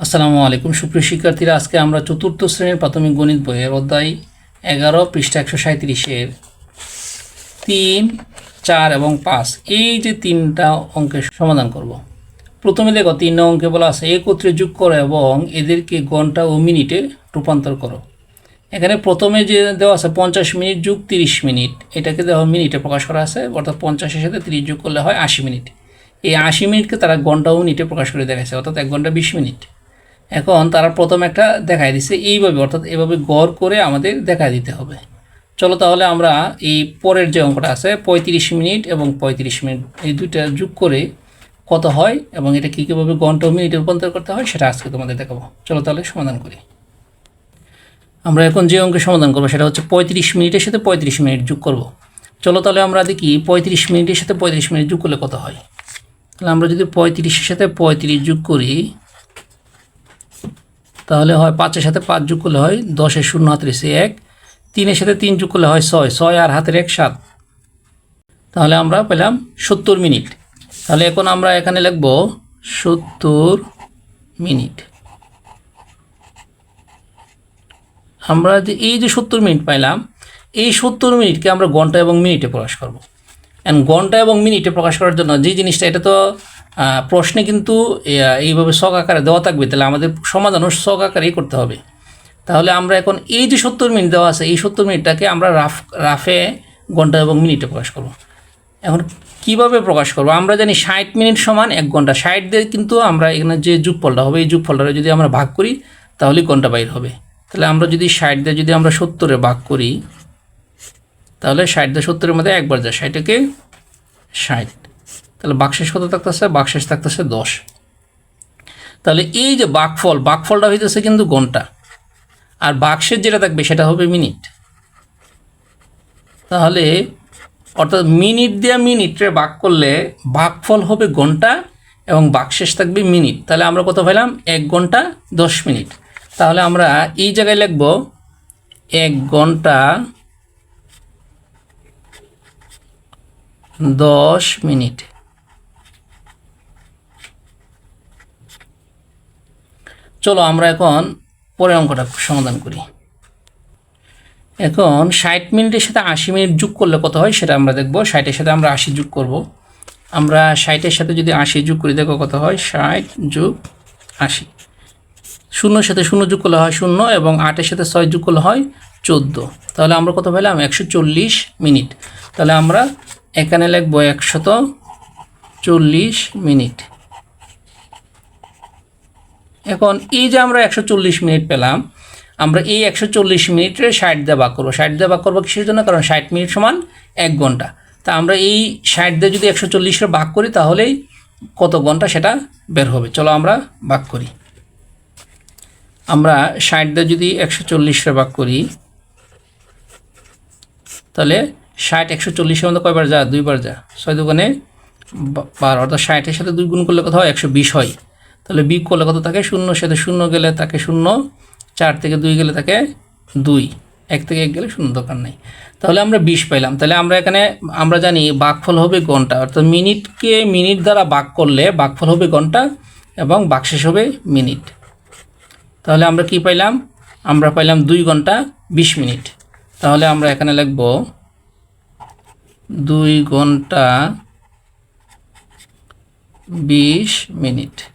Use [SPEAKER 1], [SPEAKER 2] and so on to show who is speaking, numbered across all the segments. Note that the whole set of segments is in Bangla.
[SPEAKER 1] আসসালামু আলাইকুম। সুপ্রিয় শিক্ষার্থীরা, আজকে আমরা চতুর্থ শ্রেণির প্রাথমিক গণিত বইয়ের অধ্যায় এগারো, পৃষ্ঠা একশো সাঁত্রিশের তিন, চার এবং পাঁচ, এই যে তিনটা অঙ্কের সমাধান করব। প্রথমে দেখো, তিন অঙ্কে বলা আছে, একত্রে যোগ করো এবং এদেরকে ঘণ্টা ও মিনিটে রূপান্তর করো। এখানে প্রথমে যে দেওয়া আছে, পঞ্চাশ মিনিট যোগ তিরিশ মিনিট, এটাকে দেওয়া মিনিটে প্রকাশ করা আছে, অর্থাৎ পঞ্চাশের সাথে তিরিশ যোগ করলে হয় আশি মিনিট। এই আশি মিনিটকে তারা ঘণ্টা ও মিনিটে প্রকাশ করে দেখাচ্ছে, অর্থাৎ এক ঘণ্টা বিশ মিনিট। এখন তারা প্রথম একটা দেখাই দিচ্ছে এইভাবে, অর্থাৎ এভাবে গড় করে আমাদের দেখাই দিতে হবে। চলো তাহলে আমরা এই পরের যে অঙ্কটা আছে, পঁয়ত্রিশ মিনিট এবং পঁয়ত্রিশ মিনিট, এই দুইটা যোগ করে কত হয় এবং এটা কী কীভাবে ঘণ্টা মিনিটে রূপান্তর করতে হয় সেটা আজকে তোমাদের দেখাবো। চলো তাহলে সমাধান করি। আমরা এখন যে অঙ্কের সমাধান করব সেটা হচ্ছে পঁয়ত্রিশ মিনিটের সাথে পঁয়ত্রিশ মিনিট যোগ করব। চলো তাহলে আমরা দেখি পঁয়ত্রিশ মিনিটের সাথে পঁয়ত্রিশ মিনিট যোগ করলে কত হয়। তাহলে আমরা যদি পঁয়ত্রিশের সাথে পঁয়ত্রিশ যোগ করি তাহলে হয় পাঁচের সাথে পাঁচ যোগ করলে হয় দশের শূন্য, হাতের সে এক। তিনের সাথে তিন যোগ করলে হয় ছয় ছয় আর হাতের এক সাত। তাহলে আমরা পেলাম সত্তর মিনিট। তাহলে এখন আমরা এখানে লিখব সত্তর মিনিট। আমরা যে এই যে সত্তর মিনিট পাইলাম, এই সত্তর মিনিটকে আমরা ঘণ্টা এবং মিনিটে প্রকাশ করব। অ্যান্ড ঘণ্টা এবং মিনিটে প্রকাশ করার জন্য যে জিনিসটা, এটা তো প্রশ্নে কিন্তু এইভাবে শখ আকারে দেওয়া থাকবে, তাহলে আমাদের সমাধানও শখ আকারেই করতে হবে। তাহলে আমরা এখন এই যে সত্তর মিনিট দেওয়া আছে, এই সত্তর মিনিটটাকে আমরা রাফ, রাফে ঘণ্টা এবং মিনিটে প্রকাশ করব। এখন কীভাবে প্রকাশ করব? আমরা জানি ষাট মিনিট সমান এক ঘণ্টা। ষাট দিয়ে কিন্তু আমরা এখানে যে যুগফলটা হবে, এই যুগফলটা যদি আমরা ভাগ করি তাহলেই ঘণ্টা বাইর হবে। তাহলে আমরা যদি ষাট দিয়ে যদি আমরা সত্তরে ভাগ করি, তাহলে ষাট দিয়ে সত্তরের মধ্যে একবার যায় ষাটকে ষাট। তাহলে বাকশেষ কত থাকতেছে? বাকশেষ থাকতেছে দশ। তাহলে এই যে বাকফল, বাকফলটা হইতেছে কিন্তু ঘণ্টা আর বাক্সের যেটা থাকবে সেটা হবে মিনিট। তাহলে অর্থাৎ মিনিট দিয়ে মিনিটে ভাগ করলে ভাগফল হবে ঘণ্টা এবং বাকশেষ থাকবে মিনিট। তাহলে আমরা কত পেলাম এক ঘণ্টা দশ মিনিট। তাহলে আমরা এই জায়গায় লিখব এক ঘণ্টা দশ মিনিট। চলো আমরা এখন পরের অঙ্কটা সমাধান করি। এখন ষাট মিনিটের সাথে আশি মিনিট যোগ করলে কত হয় সেটা আমরা দেখব। ষাটের সাথে আমরা আশি যোগ করব। আমরা ষাটের সাথে যদি আশি যোগ করি, দেখো কত হয়? ষাট যোগ আশি। শূন্যর সাথে শূন্য যোগ করলে হয় শূন্য এবং আটের সাথে ছয় যোগ করলে হয় চোদ্দ। তাহলে আমরা কত পেলাম? একশো চল্লিশ মিনিট। তাহলে আমরা এখানে লিখব একশত চল্লিশ মিনিট। এখন এই যে আমরা একশো চল্লিশ মিনিট পেলাম, আমরা এই একশো চল্লিশ মিনিটের ষাট দিয়ে ভাগ করব। ষাট দিয়ে ভাগ করব কিসের জন্য? কারণ ষাট মিনিট সমান এক ঘণ্টা। তা আমরা এই ষাট দিয়ে যদি একশো চল্লিশের ভাগ করি, তাহলেই কত ঘণ্টা সেটা বের হবে? চলো আমরা ভাগ করি। আমরা ষাট দিয়ে যদি একশো চল্লিশের ভাগ করি, তাহলে ষাট একশো চল্লিশের মধ্যে কয়বার যা দুইবার যা ছয় দোকানে বারো। অর্থাৎ ষাটের সাথে দুই গুণ করলে কত হয়? একশো বিশ হয়। তাহলে বিগ করলে কত থাকে? শূন্য। সাথে শূন্য গেলে তাকে শূন্য, চার থেকে দুই গেলে তাকে দুই। এক থেকে এক গেলে শূন্য, দরকার নেই। তাহলে আমরা বিশ পাইলাম। তাহলে আমরা এখানে, আমরা জানি বাকফল হবে ঘণ্টা অর্থাৎ মিনিটকে মিনিট দ্বারা বাক করলে বাকফল হবে ঘণ্টা এবং বাকশেষ হবে মিনিট। তাহলে আমরা কি পাইলাম? আমরা পাইলাম দুই ঘণ্টা বিশ মিনিট। তাহলে আমরা এখানে লিখব দুই ঘণ্টা বিশ মিনিট।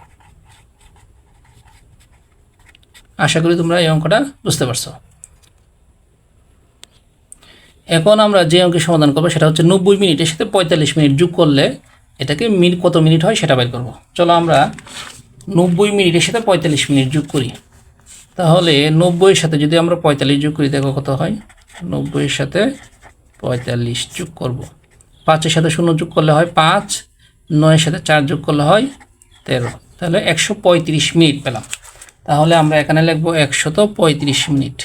[SPEAKER 1] আশা করি তোমরা এই অঙ্কটা বুঝতে পারছ। এখন আমরা যে অঙ্কের সমাধান করব, সেটা হচ্ছে নব্বই মিনিটের সাথে পঁয়তাল্লিশ মিনিট যোগ করলে এটাকে মিনিট কত মিনিট হয় সেটা বের করব। চলো আমরা নব্বই মিনিটের সাথে পঁয়তাল্লিশ মিনিট যোগ করি। তাহলে নব্বইয়ের সাথে যদি আমরা পঁয়তাল্লিশ যোগ করি, দেখো কত হয়? নব্বইয়ের সাথে পঁয়তাল্লিশ যোগ করব। পাঁচের সাথে শূন্য যোগ করলে হয় পাঁচ, নয়ের সাথে চার যোগ করলে হয় তেরো। তাহলে একশো পঁয়ত্রিশ মিনিট পেলাম। তাহলে আমরা এখানে লিখব একশত পঁয়ত্রিশ মিনিট।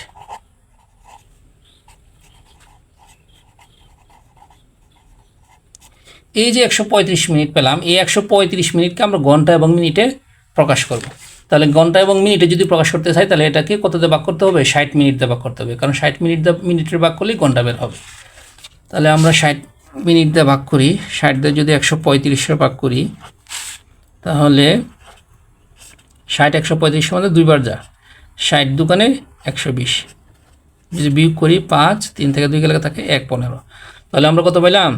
[SPEAKER 1] এই যে একশো পঁয়ত্রিশ মিনিট পেলাম, এই একশো পঁয়ত্রিশ মিনিটকে আমরা ঘণ্টা এবং মিনিটে প্রকাশ করব। তাহলে ঘণ্টা এবং মিনিটে যদি প্রকাশ করতে চাই, তাহলে এটাকে কততে ভাগ করতে হবে? ষাট মিনিট দিয়ে ভাগ করতে হবে। কারণ ষাট মিনিট মিনিটের ভাগ করলেই ঘণ্টা বের হবে। তাহলে আমরা ষাট মিনিট দিয়ে ভাগ করি। ষাট দিয়ে যদি একশো পঁয়ত্রিশের ভাগ করি, তাহলে ষাট, একশো পঁয়ত্রিশের মধ্যে দুইবার যা। ষাট দোকানে একশো বিশ। যদি বিয়োগ করি পাঁচ, তিন থেকে দুই গেলে থাকে এক পনেরো। তাহলে আমরা কত পাইলাম?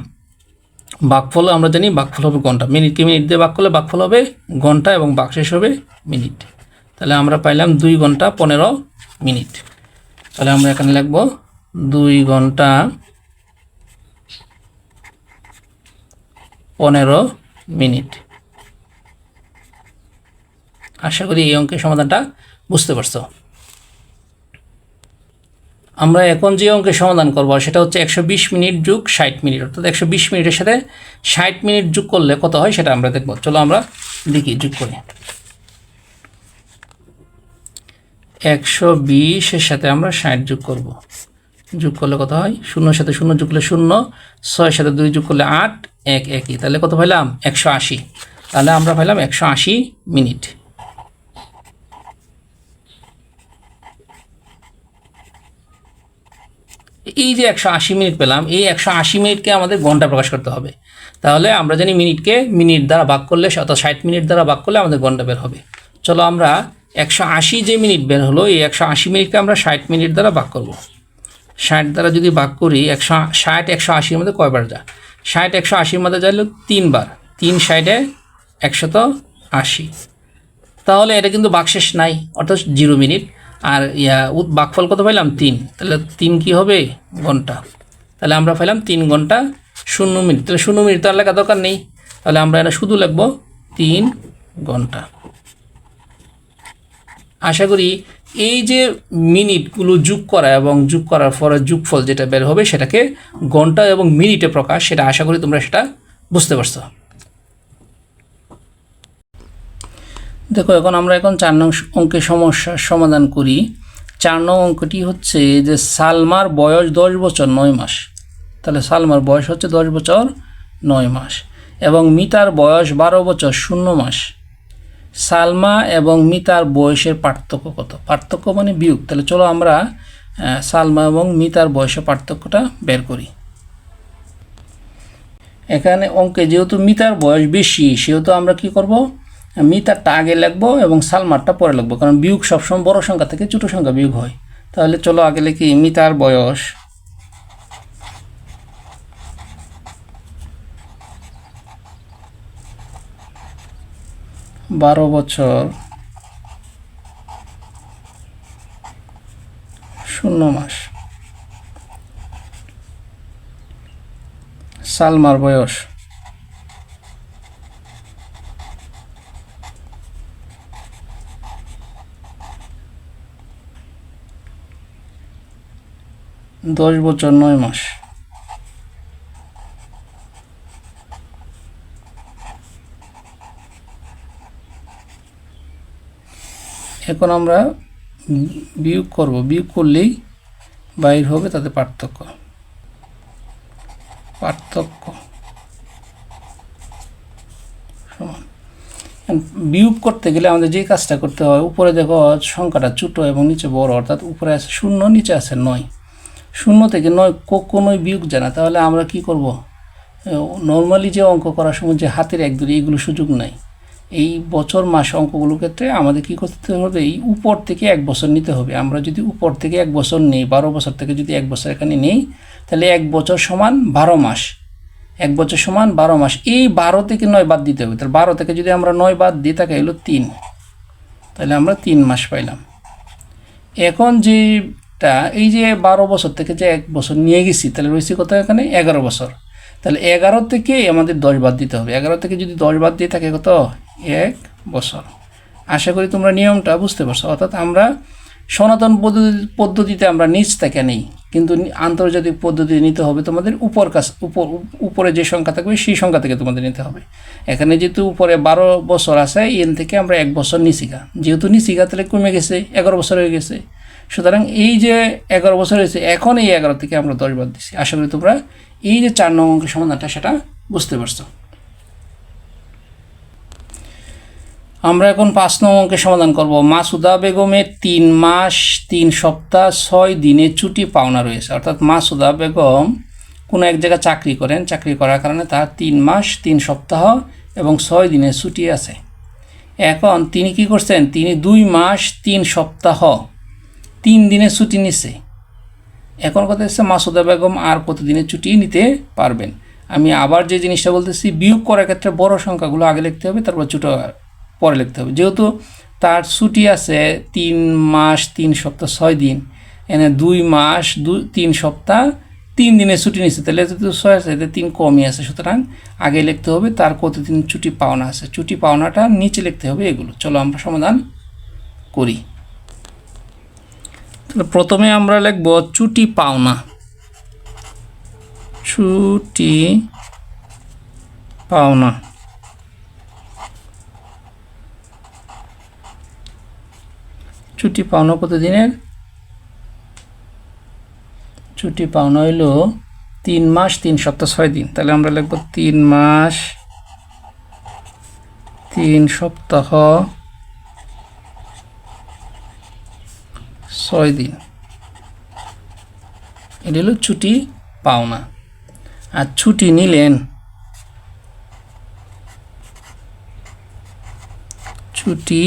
[SPEAKER 1] বাকফল আমরা জানি বাকফল হবে ঘণ্টা। মিনিট মিনিটকে মিনিট দিয়ে বাক করলে বাকফল হবে ঘণ্টা এবং বাক শেষ হবে মিনিট। তাহলে আমরা পাইলাম দুই ঘণ্টা পনেরো মিনিট। তাহলে আমরা এখানে লিখব দুই ঘণ্টা পনেরো মিনিট। আশা করি এই অঙ্কের সমাধানটা বুঝতে পারছ। আমরা এখন যে অঙ্কের সমাধান করব, সেটা হচ্ছে একশো বিশ মিনিট যুগ ষাট মিনিট, অর্থাৎ একশো বিশ মিনিটের সাথে ষাট মিনিট যোগ করলে কত হয় সেটা আমরা দেখব। চলো আমরা দেখি, যোগ করি। একশো বিশের সাথে আমরা ষাট যোগ করব। যোগ করলে কত হয়? শূন্যর সাথে শূন্য যোগ করলে শূন্য, ছয়ের সাথে দুই যোগ করলে আট, এক, একই। তাহলে কত পাইলাম? একশো আশি। তাহলে আমরা পাইলাম একশো আশি মিনিট। এই যে একশো আশি মিনিট পেলাম, এই একশো আশি মিনিটকে আমাদের ঘণ্টা প্রকাশ করতে হবে। তাহলে আমরা জানি মিনিটকে মিনিট দ্বারা ভাগ করলে, অর্থাৎ ষাট মিনিট দ্বারা ভাগ করলে আমাদের ঘণ্টা বের হবে। চলো আমরা একশো আশি যে মিনিট বের হলো, এই একশো আশি মিনিটকে আমরা ষাট মিনিট দ্বারা ভাগ করব। ষাট দ্বারা যদি ভাগ করি, একশো ষাট, একশো আশির মধ্যে কয়বার যা ষাট, একশো আশির মধ্যে যাইল তিনবার। তিন ষাটে একশত আশি। তাহলে এটা কিন্তু বাকশেষ নাই, অর্থাৎ জিরো মিনিট। আর ইয়া বাকফল কত পাইলাম? তিন। তাহলে তিন কি হবে? ঘণ্টা। তাহলে আমরা পাইলাম তিন ঘণ্টা শূন্য মিনিট। তাহলে শূন্য মিনিট তো আর লেখা দরকার নেই। তাহলে আমরা এটা শুধু লিখব তিন ঘণ্টা। আশা করি এই যে মিনিটগুলো যোগ করা এবং যোগ করার পরে যোগফল যেটা বের হবে সেটাকে ঘণ্টা এবং মিনিটে প্রকাশ, সেটা আশা করি তোমরা সেটা বুঝতে পারছ। দেখো, এখন আমরা এখন চার নং অঙ্কের সমস্যার সমাধান করি। চার নং অঙ্কটি হচ্ছে যে সালমার বয়স দশ বছর নয় মাস। তাহলে সালমার বয়স হচ্ছে দশ বছর নয় মাস এবং মিতার বয়স বারো বছর শূন্য মাস। সালমা এবং মিতার বয়সের পার্থক্য কত? পার্থক্য মানে বিয়োগ। তাহলে চলো আমরা সালমা এবং মিতার বয়সের পার্থক্যটা বের করি। এখানে অঙ্কে যেহেতু মিতার বয়স বেশি, সেহেতু আমরা কি করব? মিতারটা আগে লিখব এবং সালমারটা পরে লিখব কারণ বিয়োগ সবসময় বড় সংখ্যা থেকে ছোটো সংখ্যা বিয়োগ হয়। তাহলে চলো আগে লিখি মিতার বয়স। বারো বছর। শূন্য মাস। সালমার বয়স। দশ বছর নয় মাস। এখন আমরা বিয়োগ করব। বিয়োগ করলেই বাইর হবে তাতে পার্থক্য। পার্থক্য সমান। বিয়োগ করতে গেলে আমাদের যে কাজটা করতে হয়, উপরে দেখো সংখ্যাটা ছোটো এবং নিচে বড়, অর্থাৎ উপরে আছে শূন্য, নিচে আছে নয়। শূন্য থেকে নয় কখনোই বিয়োগ জানা তাহলে আমরা কি করব? নর্মালি যে অঙ্ক করার সময় যে হাতের এক দুই এইগুলো সুযোগ নাই। এই বছর মাস অঙ্কগুলোর ক্ষেত্রে আমাদের কি করতে হবে? এই উপর থেকে এক বছর নিতে হবে। আমরা যদি উপর থেকে এক বছর নেই, বারো বছর থেকে যদি এক বছর এখানে নেই, তাহলে এক বছর সমান বারো মাস। এক বছর সমান বারো মাস। এই বারো থেকে নয় বাদ দিতে হবে। তাহলে বারো থেকে যদি আমরা নয় বাদ দিই, তাকে এলো তিন। তাহলে আমরা তিন মাস পাইলাম। এখন যেটা এই যে বারো বছর থেকে যে এক বছর নিয়ে গেছি, তাহলে রয়েছে কত এখানে? এগারো বছর। তাহলে এগারো থেকে আমাদের দশ বাদ দিতে হবে। এগারো থেকে যদি দশ বাদ দিয়ে থাকে কত? এক বছর। আশা করি তোমরা নিয়মটা বুঝতে পারছ। অর্থাৎ আমরা সনাতন পদ্ধতি, পদ্ধতিতে আমরা নিচ থেকে নেই। কিন্তু আন্তর্জাতিক পদ্ধতি নিতে হবে তোমাদের উপর কাছ, উপর, উপরে যে সংখ্যা থাকবে সেই সংখ্যা থেকে তোমাদের নিতে হবে। এখানে যেহেতু উপরে বারো বছর আছে, এন থেকে আমরা এক বছর নিচিকা যেহেতু নিচিকা তাহলে কমে গেছে, এগারো বছর হয়ে গেছে। সুতরাং এই যে এগারো বছর হয়েছে, এখন এই এগারো থেকে আমরা দশ বাদ দিচ্ছি আশা করি তোমরা এই যে চার নং অঙ্কের সমাধানটা, সেটা বুঝতে পারছ। আমরা এখন পাঁচ নং অঙ্কের সমাধান করব। মাসুদা বেগমের তিন মাস, তিন সপ্তাহ, ছয় দিনে ছুটি পাওনা রয়েছে। অর্থাৎ মাসুদা বেগম কোনো এক জায়গায় চাকরি করেন। চাকরি করার কারণে তার তিন মাস, তিন সপ্তাহ এবং ছয় দিনের ছুটি আছে। এখন তিনি কি করছেন? তিনি দুই মাস, তিন সপ্তাহ তিন দিনের ছুটি নিছে। এখন কথা হচ্ছে মাসুদা বেগম আর কতদিনের ছুটি নিতে পারবেন? আমি আবার যে জিনিসটা বলতেছি, বিয়োগ করার ক্ষেত্রে বড় সংখ্যাগুলো আগে লিখতে হবে, তারপর ছোটো পরে লিখতে হবে। যেহেতু তার ছুটি আছে তিন মাস, তিন সপ্তাহ, ছয় দিন, এনে দুই মাস দুই তিন সপ্তাহ, তিন দিনের ছুটি নিচ্ছে তাহলে যেহেতু ছয় আছে এতে তিন কমই আছে। সুতরাং আগে লিখতে হবে, তার কতদিন ছুটি পাওনা আছে। ছুটি পাওনাটা নিচে লিখতে হবে এগুলো। চলো আমরা সমাধান করি। প্রথমে আমরা লিখব ছুটি পাওনা। ছুটি পাওনা। ছুটি পাওনা কত দিনের ছুটি পাওনা হইল তিন মাস, তিন সপ্তাহ, ছয় দিন। তাহলে আমরা লিখব তিন মাস, তিন সপ্তাহ ছয় দিন এটা হলো ছুটি পাওনা। আর ছুটি নিলেন। ছুটি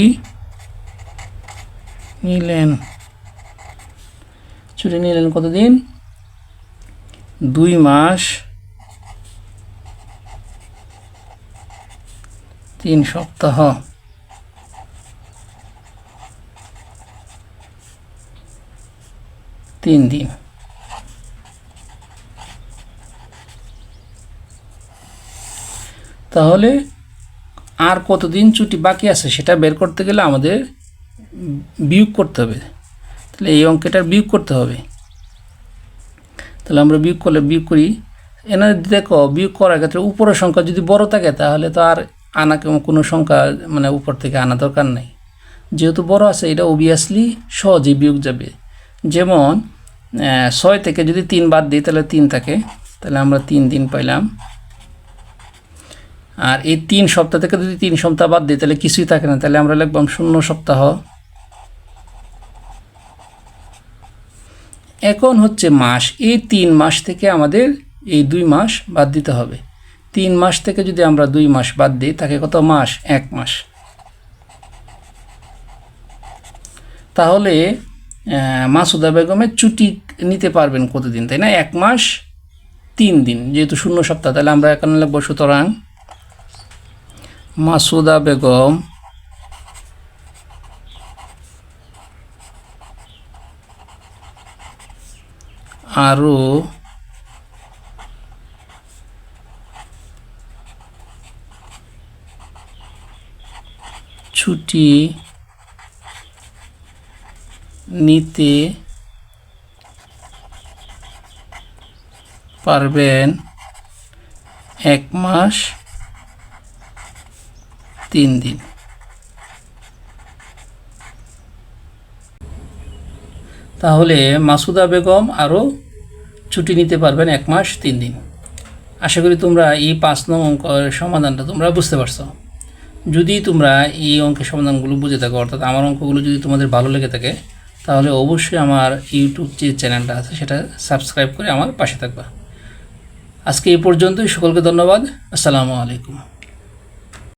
[SPEAKER 1] নিলেন। ছুটি নিলেন কতদিন দুই মাস। তিন সপ্তাহ। তিন দিন। তাহলে আর কতদিন ছুটি বাকি আছে সেটা বের করতে গেলে আমাদের বিয়োগ করতে হবে। তাহলে এই অঙ্কটার বিয়োগ করতে হবে। তাহলে আমরা বিয়োগ করলে বিয়োগ করি। এনে দেখো, বিয়োগ করার ক্ষেত্রে উপরের সংখ্যা যদি বড় থাকে তাহলে তো আর আনা কোনো সংখ্যা মানে উপর থেকে আনা দরকার নেই। যেহেতু বড় আছে, এটা অবভিয়াসলি সহজেই বিয়োগ যাবে। যেমন ছয় থেকে যদি তিন বাদ দিই, তাহলে তিন থাকে। তাহলে আমরা তিন দিন পাইলাম। আর এই তিন সপ্তাহ থেকে যদি তিন সপ্তাহ বাদ দিই, তাহলে কিছুই থাকে না। তাহলে আমরা লিখবাম শূন্য সপ্তাহ। এখন হচ্ছে মাস। এই তিন মাস থেকে আমাদের এই দুই মাস বাদ দিতে হবে। তিন মাস থেকে যদি আমরা দুই মাস বাদ দিই, তাকে কত? মাস, এক মাস। তাহলে মাসুদা বেগমের ছুটি নিতে পারবেন কতদিন, তাই না? এক মাস, তিন দিন। যেহেতু শূন্য সপ্তাহ, তাহলে আমরা এখানে লিখব সুতরাং মাসুদা বেগম আরও ছুটি নিতে পারবেন এক মাস তিন দিন। তাহলে মাসুদা বেগম আরও ছুটি নিতে পারবেন এক মাস তিন দিন। আশা করি তোমরা এই পাঁচ নং অঙ্কের সমাধানটা তোমরা বুঝতে পারছ। যদি তোমরা এই অঙ্কের সমাধানগুলো বুঝে থাকো, অর্থাৎ আমার অঙ্কগুলো যদি তোমাদের ভালো লেগে থাকে তাহলে অবশ্যই আমার ইউটিউব যে চ্যানেলটা আছে সেটা সাবস্ক্রাইব করে আমার পাশে থাকবা। আজকে এই পর্যন্তই, সকলকে ধন্যবাদ। আসসালামু আলাইকুম।